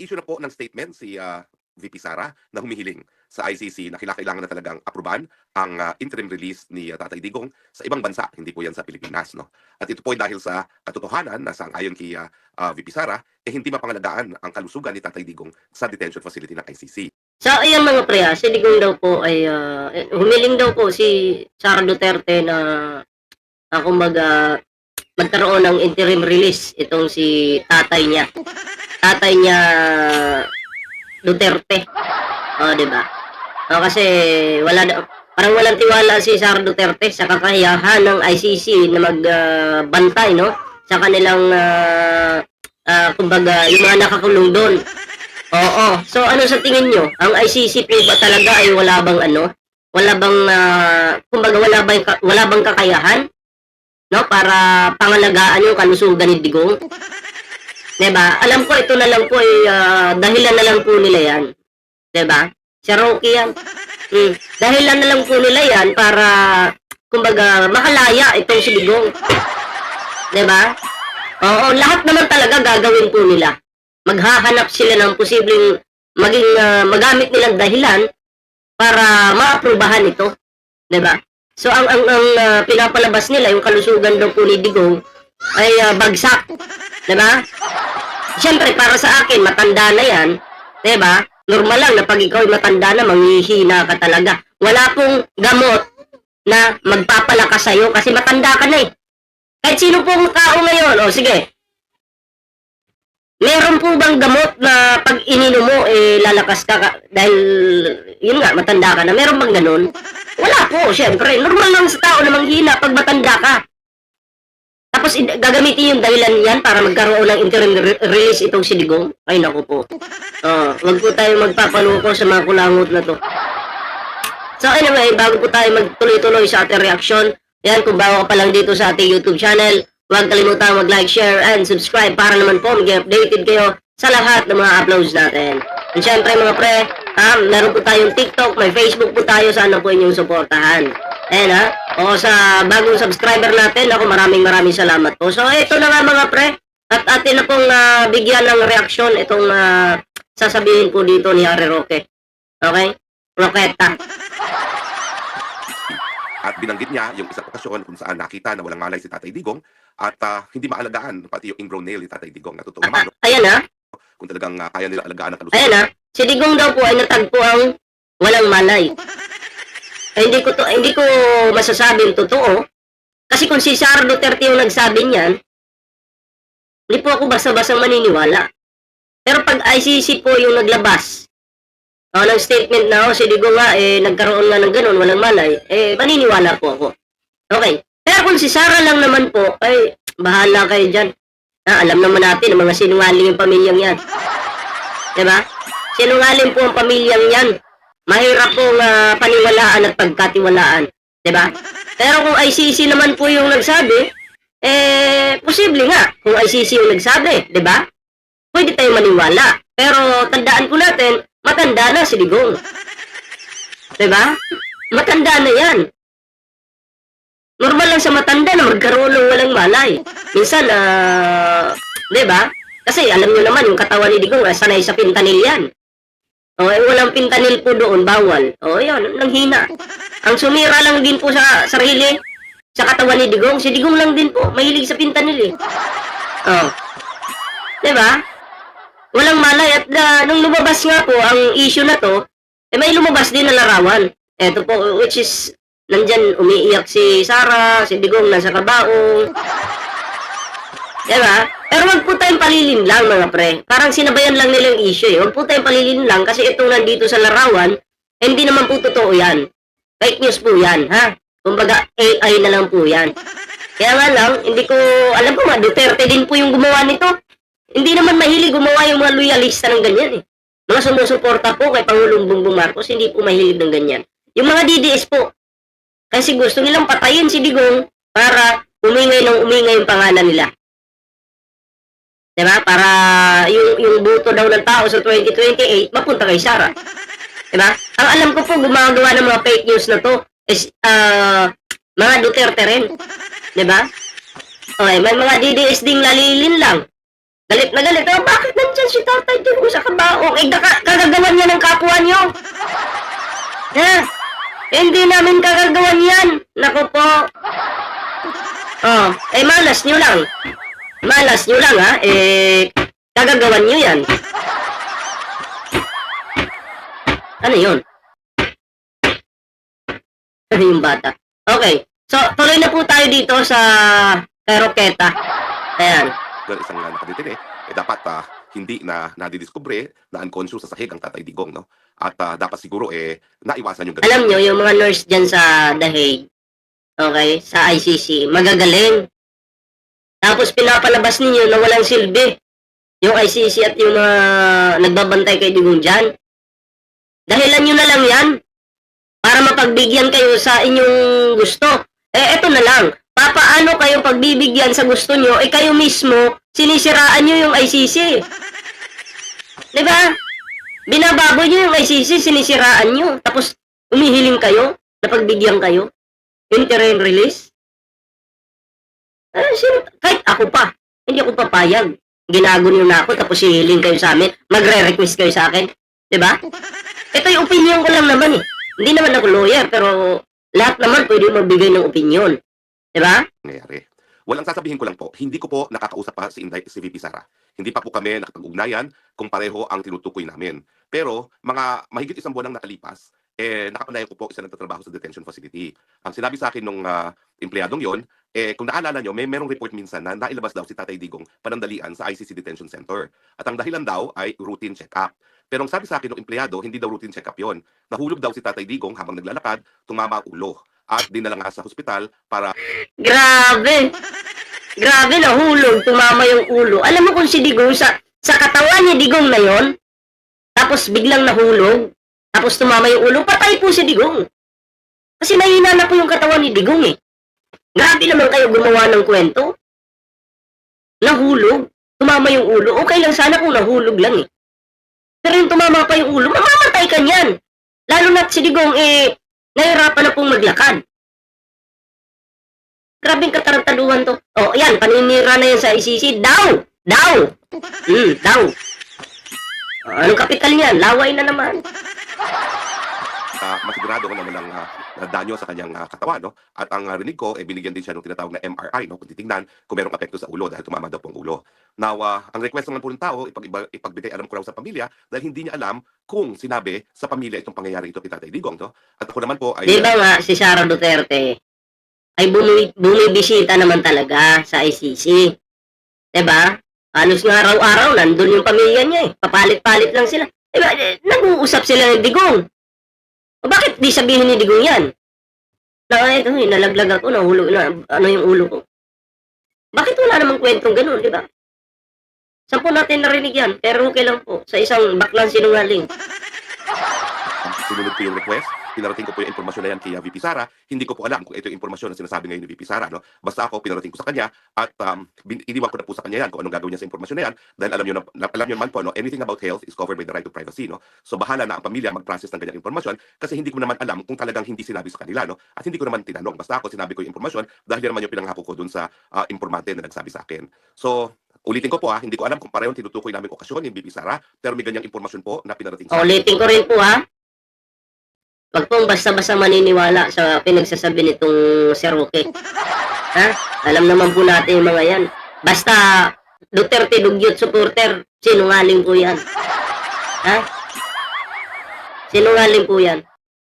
nag-issue na po ng statement si ah, VP Sara na humihiling sa ICC na kailangan na talagang aprubahan ang ah, interim release ni ah, Tatay Digong sa ibang bansa, hindi po yan sa Pilipinas. No? At ito po ay dahil sa katotohanan na sang ayon kay ah, ah, VP Sara, eh hindi mapangalagaan ang kalusugan ni Tatay Digong sa detention facility ng ICC. Sa ayan mga pre, si Digong daw po ay eh, humiling daw po si Sara Duterte na uh, kumbaga magkaroon ng interim release itong si tatay niya. Tatay niya Duterte. Oh, 'di ba? Oh, kasi wala na- parang walang tiwala si Sara Duterte sa kakayahan ng ICC na magbantay no sa kanilang ah, ah, kumbaga yung mga nakakulong doon. Oo. So ano sa tingin nyo? Ang ICC ba talaga ay wala bang ano? Wala bang ah, kumbaga wala bang wala bang kakayahan? No, para pangalagaan yung kalusugan ni Digong. 'Di ba? Alam ko ito na lang po ay ah, dahilan na lang po nila 'yan. 'Di ba? Si Rocky yan. Hmm. Dahilan na lang po nila 'yan para kumbaga makalaya itong si Digong. 'Di ba? Oo, lahat naman talaga gagawin po nila maghahanap sila ng posibleng maging ah, magamit nilang dahilan para maaprubahan ito, 'di ba? So ang ang, ang ah, pinapalabas nila yung kalusugan daw po ni Digong ay ah, bagsak, 'di ba? Siyempre para sa akin matanda na 'yan, 'di ba? Normal lang na pag ikaw ay matanda na manghihina ka talaga. Wala pong gamot na magpapalakas sa'yo kasi matanda ka na eh. Kahit sino pong tao ngayon, o sige, Meron po bang gamot na pag ininom mo, eh, lalakas ka, ka dahil, yun nga, matanda ka na. Meron bang ganun? Wala po, syempre. Normal lang sa tao na manghina pag matanda ka. Tapos gagamitin yung dahilan yan para magkaroon ng interim re- release itong si Digong. Ay, naku po. Oh, wag po tayo magpapaluko sa mga kulangot na to. So anyway, bago po tayo magtuloy-tuloy sa ating reaction, yan, kung bago ka pa lang dito sa ating YouTube channel, huwag kalimutan mag-like, share, and subscribe para naman po maging updated kayo sa lahat ng mga uploads natin. And syempre mga pre, ha, meron po tayong TikTok, may Facebook po tayo, sana po inyong suportahan. Ayan ha, o sa bagong subscriber natin, ako maraming maraming salamat po. So ito na nga mga pre, at atin na pong ah, bigyan ng reaksyon itong ah, sasabihin po dito ni Harry Roque. Okay? Roqueta. At binanggit niya yung isang okasyon kung saan nakita na walang malay si Tatay Digong at ah, hindi maalagaan pati yung ingrown nail ni Tatay Digong. Na totoo naman? Ayan ha, kung talagang ah, kaya nila alagaan ang kalusugan. Ayan ha, si Digong daw po ay natagpo ang walang malay. Eh, hindi ko to, hindi ko masasabing totoo. Kasi kung si Sara Duterte yung nagsabi niyan, hindi po ako basta-basta maniniwala. Pero pag ICC po yung naglabas, oh, ng statement na, oh, si Digong nga, eh, nagkaroon nga ng ganun, walang malay, eh, maniniwala po ako. Okay. Pero kung si Sara lang naman po, ay, bahala kayo dyan. Ah, alam naman natin, mga sinungaling yung pamilyang yan. Diba? Sinungaling po ang pamilyang yan. Mahirap pong ah, paniwalaan at pagkatiwalaan. Diba? Pero kung ICC naman po yung nagsabi, eh, posible nga. Kung ICC yung nagsabi, diba? Pwede tayo maniwala. Pero tandaan po natin, matanda na si Digong. Diba? Matanda na yan. Normal lang sa matanda na magkaroon ng walang malay. Minsan, ah, di ba? Kasi alam nyo naman, yung katawan ni Digong, ah, sanay sa pintanil yan. O, eh, walang pintanil po doon, bawal. O, yun, nanghina. Ang sumira lang din po sa sarili, sa katawan ni Digong, si Digong lang din po, mahilig sa pintanil eh. O. Di ba? Walang malay at ah, nung lumabas nga po ang issue na to, eh may lumabas din na larawan. Eto po, which is, nandyan umiiyak si Sarah, si Digong nasa kabaong. Diba? Pero wag po tayong palilin lang mga pre. Parang sinabayan lang nila yung issue eh. Wag po tayong palilin lang kasi itong nandito sa larawan, eh, hindi naman po totoo yan. Fake news po yan, ha? Kumbaga, AI na lang po yan. Kaya nga lang, hindi ko, alam ko nga, Duterte din po yung gumawa nito. Hindi naman mahilig gumawa yung mga loyalista ng ganyan eh. Mga sumusuporta po kay Pangulong Bongbong Marcos, hindi po mahilig ng ganyan. Yung mga DDS po, kasi gusto nilang patayin si Digong para umingay ng umingay yung pangalan nila. Diba? Para yung, yung buto daw ng tao sa 2028 mapunta kay Sara. Diba? Ang alam ko po, gumagawa ng mga fake news na to is ah, mga Duterte rin. Diba? Okay, may mga DDS ding lalilin lang. Galit na galit. Oh, bakit nandyan si Tatay Digong sa kabayo? Digong, eh, kagagawan niya ng kapwa niyo. Ha? Hindi namin kagagawan yan. Naku po. Oh, eh malas niyo lang. Malas niyo lang ha. Eh, kagagawan niyo yan. Ano yun? Ano yung bata? Okay. So, tuloy na po tayo dito sa kay Roqueta. Ayan. dahil isang uh, nakadetine, eh dapat ah, hindi na nadidiskubre na unconscious sa sahig ang tatay Digong, no? At ah, dapat siguro eh naiwasan yung. Alam nyo, yung mga nurse dyan sa The Hague, okay, sa ICC, magagaling. Tapos pinapalabas ninyo na walang silbi. Yung ICC at yung mga nagbabantay kay Digong dyan. Dahilan nyo na lang yan para mapagbigyan kayo sa inyong gusto. Eh, eto na lang. Papaano kayo pagbibigyan sa gusto nyo, eh kayo mismo, sinisiraan nyo yung ICC. Di ba? Binababoy nyo yung ICC, sinisiraan nyo. Tapos, umihiling kayo, na pagbigyan kayo. Interim release. Eh, sino, kahit ako pa, hindi ako papayag. Ginago nyo na ako, tapos hihiling kayo sa amin. Magre-request kayo sa akin. Ba? Ito yung opinion ko lang naman eh. Hindi naman ako lawyer, pero lahat naman pwede magbigay ng opinion. Ba? nangyayari. Walang sasabihin ko lang po, hindi ko po nakakausap pa si Inday si VP Sara. Hindi pa po kami nakapag-ugnayan kung pareho ang tinutukoy namin. Pero mga mahigit isang buwan ang nakalipas, eh nakapanayan ko po isa nagtatrabaho sa detention facility. Ang sinabi sa akin nung ah, empleyadong yon, eh kung naalala nyo, may merong report minsan na nailabas daw si Tatay Digong panandalian sa ICC Detention Center. At ang dahilan daw ay routine check-up. Pero ang sabi sa akin ng empleyado, hindi daw routine check-up yon. Nahulog daw si Tatay Digong habang naglalakad, tumama ulo. At dinala nga sa hospital para Grabe. Grabe, nahulog. Tumama yung ulo. Alam mo kung si Digong, sa, sa katawan ni Digong na yon, tapos biglang nahulog, tapos tumama yung ulo, patay po si Digong. Kasi mahina na po yung katawan ni Digong eh. Grabe naman kayo gumawa ng kwento. Nahulog, tumama yung ulo. Okay lang sana kung nahulog lang eh. Pero yung tumama pa yung ulo, mamamatay ka niyan. Lalo na si Digong eh, nahirapan na pong maglakad. Grabing katarantaduhan to. Oh, yan, paninira na yan sa ICC. Daw! Daw! Hmm, daw. Oh, anong kapital niyan? Laway na naman. Uh, masigurado ko na walang ah, danyo sa kanyang ah, katawan. No? At ang ah, rinig ko, eh, binigyan din siya ng tinatawag na MRI, no? kung titingnan kung merong apekto sa ulo dahil tumama daw po ang ulo. Now, ah, ang request naman po ng tao, ipag ipagbigay alam ko raw sa pamilya dahil hindi niya alam kung sinabi sa pamilya itong pangyayari ito kay Tatay Digong. No? At ako naman po ay... Di ba nga, si Sara Duterte ay bumi, bumibisita naman talaga sa ICC. Diba? Halos nga araw-araw, nandun yung pamilya niya eh. Papalit-palit lang sila. Diba, nag-uusap sila ng Digong. O bakit di sabihin ni Digong yan? Na, ito, eh, nalaglag ako, nahulog na, ano yung ulo ko. Bakit wala namang kwentong ganun, di ba? Saan po natin narinig yan? Pero okay lang po, sa isang baklang sinungaling. sinunod ko yung request, pinarating ko po yung informasyon na yan kay ah, VP Sara. Hindi ko po alam kung ito yung informasyon na sinasabi ngayon ni VP Sara. No? Basta ako, pinarating ko sa kanya at um, iniwan ko na po sa kanya yan kung anong gagawin niya sa informasyon na yan. Dahil alam niyo na, alam niyo naman po, no, anything about health is covered by the right to privacy. No? So bahala na ang pamilya mag-process ng ganyang informasyon kasi hindi ko naman alam kung talagang hindi sinabi sa kanila. No? At hindi ko naman tinanong. Basta ako sinabi ko yung informasyon dahil yan naman yung pinanghako ko dun sa ah, informante na nagsabi sa akin. So, Ulitin ko po ha, hindi ko alam kung parehong tinutukoy namin okasyon ni VP Sara, pero may ganyang impormasyon po na pinarating sa. Ulitin ko rin po ha. Huwag pong basta-basta maniniwala sa pinagsasabi nitong si Roque. Ha? Alam naman po natin yung mga yan. Basta Duterte Dugyot supporter, sinungaling po yan. Ha? Sinungaling po yan.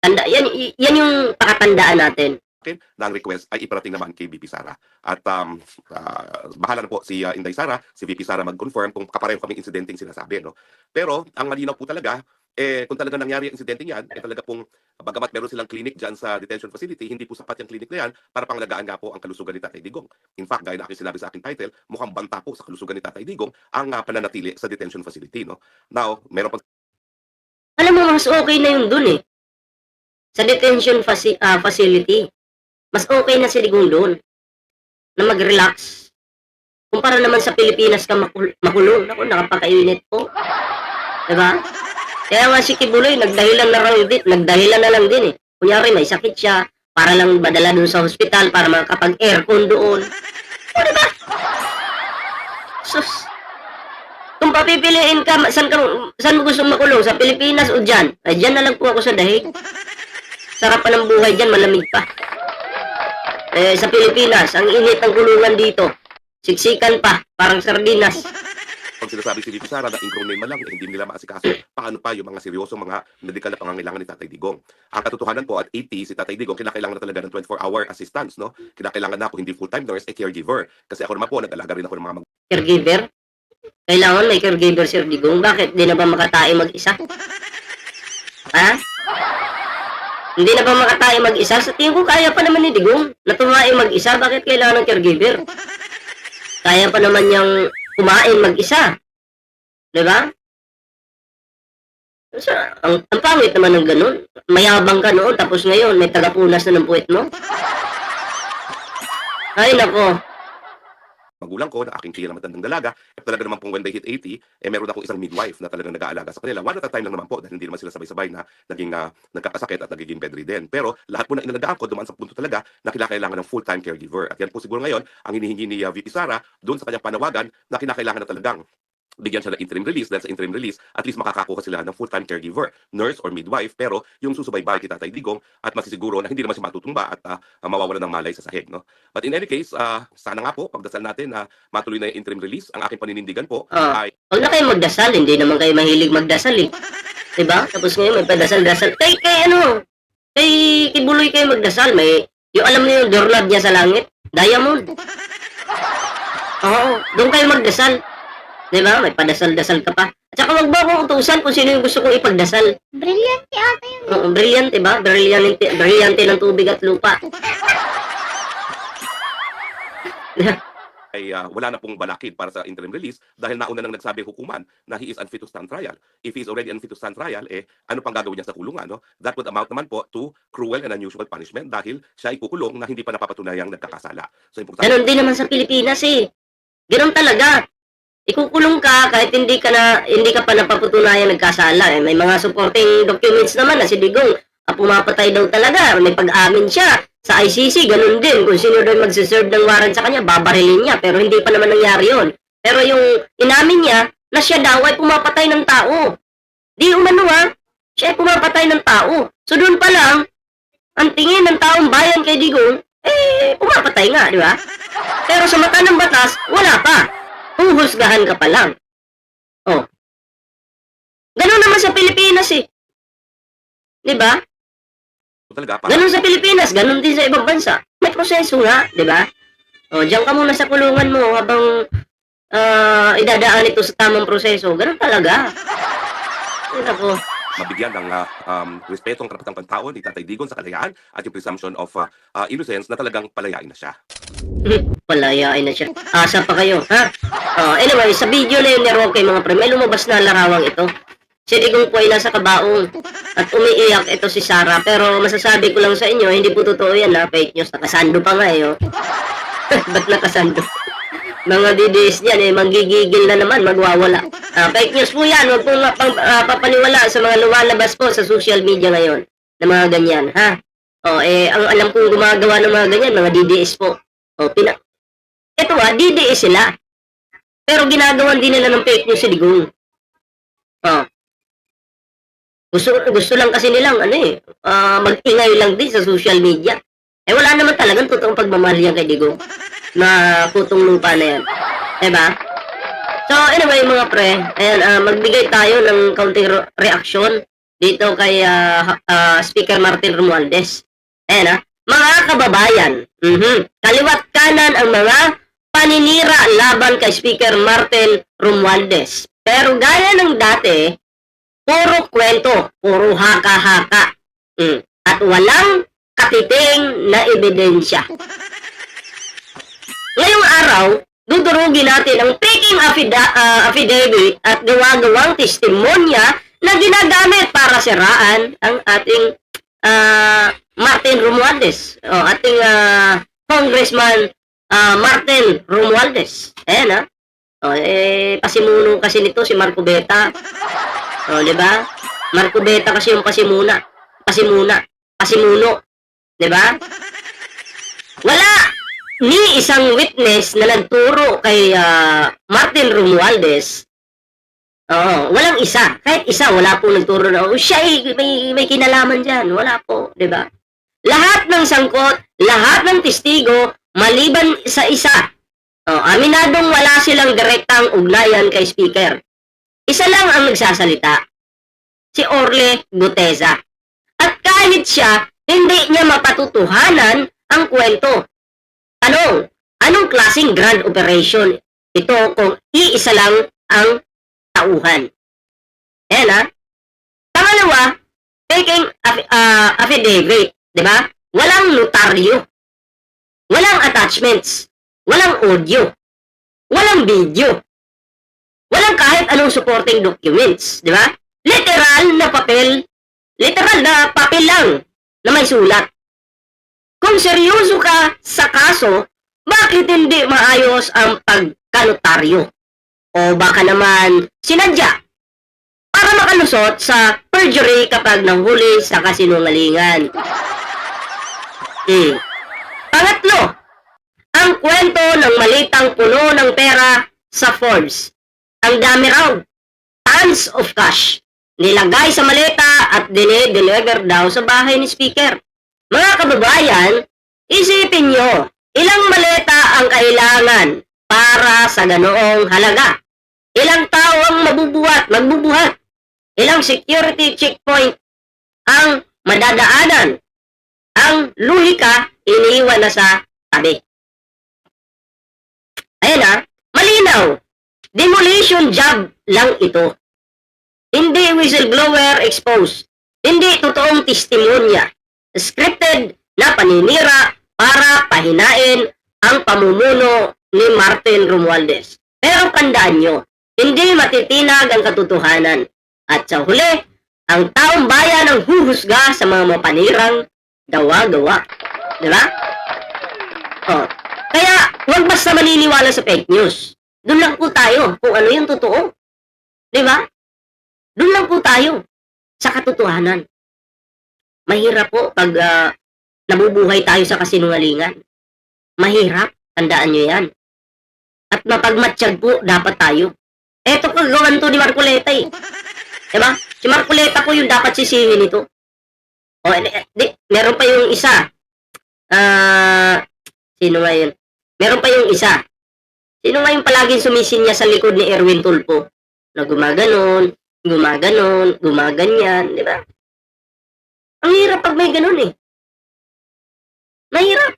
Tanda, yan, yan yung pakatandaan natin. akin na request ay iparating naman kay VP Sara. At um, ah, bahala na po si ah, Inday Sara, si VP Sara mag-confirm kung kapareho kaming insidenteng sinasabi. No? Pero ang malinaw po talaga, eh, kung talaga nangyari ang insidente yan, eh talaga pong, bagamat meron silang clinic dyan sa detention facility, hindi po sapat yung clinic na yan para pangalagaan nga po ang kalusugan ni Tatay Digong. In fact, gaya na aking sinabi sa aking title, mukhang banta po sa kalusugan ni Tatay Digong ang ah, pananatili sa detention facility. No? Now, meron pang Alam mo, mas okay na yung dun eh. Sa detention faci- ah, facility. Mas okay na si Digong doon. Na mag-relax. Kumpara naman sa Pilipinas ka makul- makulong. Ako, nakapakainit po. Diba? Kaya nga si Kibuloy, nagdahilan na lang din. Nagdahilan na lang din eh. Kunyari, may sakit siya. Para lang badala doon sa hospital para makapag-aircon doon. O, diba? Sus. Kung papipiliin ka, saan, ka, saan mo gusto makulong? Sa Pilipinas o dyan? Ay, dyan na lang po ako sa dahig. Sarap pa ng buhay dyan, malamig pa. Eh, sa Pilipinas, ang init ng kulungan dito. Siksikan pa, parang sardinas. Pag sinasabi si VP Sara na name man lang, hindi nila maasikaso. Paano pa yung mga seryosong mga medical na pangangailangan ni Tatay Digong? Ang katotohanan po at 80, si Tatay Digong, kinakailangan na talaga ng 24-hour assistance, no? Kinakailangan na ako hindi full-time nurse, eh caregiver. Kasi ako naman po, nag-alaga rin ako ng mga mag- Caregiver? Kailangan may caregiver, Sir Digong. Bakit? Di na ba makatae mag-isa? Ha? Hindi na ba makatae mag-isa? Sa tingin ko, kaya pa naman ni Digong. Natumae mag-isa, bakit kailangan ng caregiver? Kaya pa naman niyang kumain mag-isa. Di ba? So, ang, ang pangit naman ng ganun. Mayabang ka noon, tapos ngayon, may tagapunas na ng puwet mo. Ay, nako. Magulang ko na aking tiya na matandang dalaga, eh, talaga naman pong when they hit 80, eh meron akong isang midwife na talagang nag-aalaga sa kanila. One at a time lang naman po dahil hindi naman sila sabay-sabay na naging ah, nagkakasakit at nagiging bedridden. Pero lahat po na inalagaan ko dumaan sa punto talaga na kinakailangan ng full-time caregiver. At yan po siguro ngayon ang hinihingi ni ah, VP Sara doon sa kanyang panawagan na kinakailangan na talagang bigyan siya ng interim release dahil sa interim release at least makakakuha sila ng full-time caregiver, nurse or midwife pero yung susubaybay kay Tatay Digong at masisiguro na hindi naman siya matutumba at ah, mawawala ng malay sa sahig no. But in any case, ah, sana nga po pagdasal natin na matuloy na yung interim release. Ang aking paninindigan po Ah. ay Huwag na kayo magdasal, hindi naman kayo mahilig magdasal eh. Diba? Tapos ngayon may padasal-dasal. Kay, kay ano, kay Kibuloy kayo magdasal. May, yung alam niyo yung doorknob niya sa langit, diamond. Oo, doon kayo magdasal. Diba? May padasal-dasal ka pa. At saka wag ba akong utusan kung sino yung gusto kong ipagdasal. Brilliant ata yun. Oo, brilliant, diba? Brilliante, brilliante ng tubig at lupa. ay ah, wala na pong balakid para sa interim release dahil nauna nang nagsabi hukuman na he is unfit to stand trial. If he is already unfit to stand trial, eh ano pang gagawin niya sa kulungan? No? That would amount naman po to cruel and unusual punishment dahil siya ay kukulong na hindi pa napapatunayang nagkakasala. So importante Ganon din naman sa Pilipinas eh. Ganon talaga. Ikukulong ka kahit hindi ka na hindi ka pa napaputunayan nagkasala. Eh. May mga supporting documents naman na si Digong ah, pumapatay daw talaga. May pag-amin siya sa ICC. Ganon din. Kung sino daw magsiserve ng warrant sa kanya, babarilin niya. Pero hindi pa naman nangyari yon. Pero yung inamin niya na siya daw ay pumapatay ng tao. Di umano ha. Siya ay pumapatay ng tao. So doon pa lang, ang tingin ng taong bayan kay Digong, eh, pumapatay nga, di ba? Pero sa mata ng batas, wala pa. Huhusgahan ka pa lang. Oh. Ganun naman sa Pilipinas eh. Di ba? talaga para Ganun sa Pilipinas, ganun din sa ibang bansa. May proseso nga, di ba? O, diyan ka muna sa kulungan mo habang ah, idadaan ito sa tamang proseso. Ganun talaga. Ay, nako. Mabigyan ng ah, um, respeto ang karapatang pantao ni Tatay Digon sa kalayaan at yung presumption of ah, ah, innocence na talagang palayain na siya. Palayain na siya. Asa pa kayo, ha? Oh, anyway, sa video na yun ni Roque, mga pre, may lumabas na larawang ito. Si Digong po ay nasa kabaong at umiiyak ito si Sarah. Pero masasabi ko lang sa inyo, hindi po totoo yan ha, fake news. Nakasando pa nga eh. Oh. Ba't nakasando? Mga DDS niyan eh, manggigigil na naman, magwawala. Ah, fake news po yan, huwag pong pang, ah, papaniwala sa mga lumalabas po sa social media ngayon na mga ganyan, ha? Oh, eh, ang alam kong gumagawa ng mga ganyan, mga DDS po. Oh, pina... Ito ah, DDS sila. Pero ginagawan din nila ng fake news si Digong. Oh. Gusto, gusto lang kasi nilang, ano eh, ah, mag-ingay lang din sa social media. Eh, wala naman talagang totoong pagmamahal yan kay Digong na putong lupa na yan. Diba? So, anyway, mga pre, ayan, ah, magbigay tayo ng counting re- reaction dito kay ha- ah, Speaker Martin Romualdez. Ayan ah, mga kababayan, mhm, kaliwat kanan ang mga paninira laban kay Speaker Martin Romualdez. Pero gaya ng dati, puro kwento, puro haka-haka. Mm. At walang katiting na ebidensya. Ngayong araw, dudurugin natin ang taking affida- ah, affidavit at gawa-gawang testimonya na ginagamit para siraan ang ating ah, Martin Romualdez. O, ating ah, Congressman ah, Martin Romualdez. Ayan ha. O, eh, pasimuno kasi nito si Marco Beta. O, di ba? Marco Beta kasi yung pasimuna. Pasimuna. Pasimuno. Di ba? Wala ni isang witness na nagturo kay ah, Martin Romualdez Oo, walang isa. Kahit isa, wala po nagturo na, oh, siya eh, may, may kinalaman dyan. Wala po, di ba? Lahat ng sangkot, lahat ng testigo, maliban sa isa. Oh, aminadong wala silang direktang ugnayan kay speaker. Isa lang ang nagsasalita. Si Orle Guteza. At kahit siya, hindi niya mapatutuhanan ang kwento. Tanong, anong klaseng grand operation ito kung iisa lang ang tauhan? Ayan ha. Pangalawa, taking ah, affidavit, di ba? Walang notaryo. Walang attachments. Walang audio. Walang video. Walang kahit anong supporting documents, di ba? Literal na papel, literal na papel lang na may sulat. Kung seryoso ka sa kaso, bakit hindi maayos ang pagkanotaryo? O baka naman sinadya para makalusot sa perjury kapag nanghuli sa kasinungalingan. Hmm. Pangatlo, ang kwento ng malitang puno ng pera sa Forbes. Ang dami raw. Tons of cash. Nilagay sa maleta at dinideliver daw sa bahay ni speaker. Mga kababayan, isipin nyo, ilang maleta ang kailangan para sa ganoong halaga? Ilang tao ang mabubuhat, magbubuhat? Ilang security checkpoint ang madadaanan? Ang luhika, iniwan na sa tabi. Ayan ah, malinaw. Demolition job lang ito. Hindi whistleblower exposed. Hindi totoong testimonya. Scripted na paninira para pahinain ang pamumuno ni Martin Romualdez. Pero tandaan nyo, hindi matitinag ang katotohanan. At sa huli, ang taong bayan ang huhusga sa mga mapanirang gawa-gawa. Di ba? Oh. Kaya, huwag basta maniniwala sa fake news. Doon lang po tayo kung ano yung totoo. Di ba? Doon lang po tayo sa katotohanan. Mahirap po pag ah, nabubuhay tayo sa kasinungalingan. Mahirap, tandaan nyo yan. At mapagmatsyag po dapat tayo. Eto kagawan to ni Marcoleta eh. Diba? Si Marcoleta po yung dapat sisihin nito. O, di, di, meron pa yung isa. Ah, sino nga yun? Meron pa yung isa. Sino nga yung palaging sumisin niya sa likod ni Erwin Tulpo? Na gumaganon, gumaganon, gumaganyan, di ba? Ang hirap pag may ganon eh. Mahirap.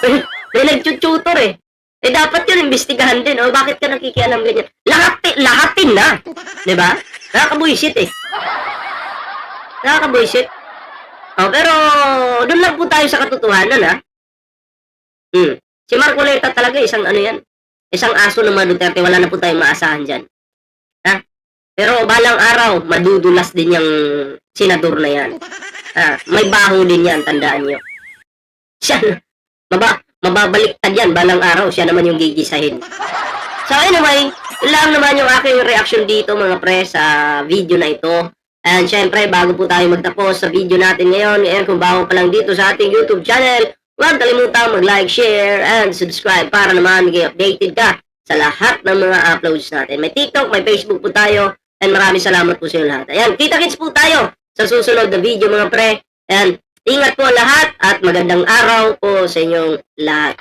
may, may nagtututor eh. Eh dapat yun, imbestigahan din. O bakit ka nakikialam ganyan? Lahat, lahatin na. Di ba? Nakakabuisit eh. Nakakabuisit. Oh, pero doon lang po tayo sa katotohanan ha. Hmm. Si Marcoleta talaga isang ano yan. Isang aso mga Duterte. Wala na po tayong maasahan dyan. Pero balang araw, madudulas din yung senador na yan. Ha? May baho din yan, tandaan nyo. Siya, maba, mababaliktad yan balang araw. Siya naman yung gigisahin. So anyway, lang naman yung aking reaction dito mga pre sa video na ito. And syempre, bago po tayo magtapos sa video natin ngayon, and kung bago pa lang dito sa ating YouTube channel, huwag kalimutang mag-like, share, and subscribe para naman maging updated ka sa lahat ng mga uploads natin. May TikTok, may Facebook po tayo, and maraming salamat po sa inyo lahat. Ayan, kita-kits po tayo sa susunod na video mga pre. And ingat po lahat at magandang araw po sa inyong lahat.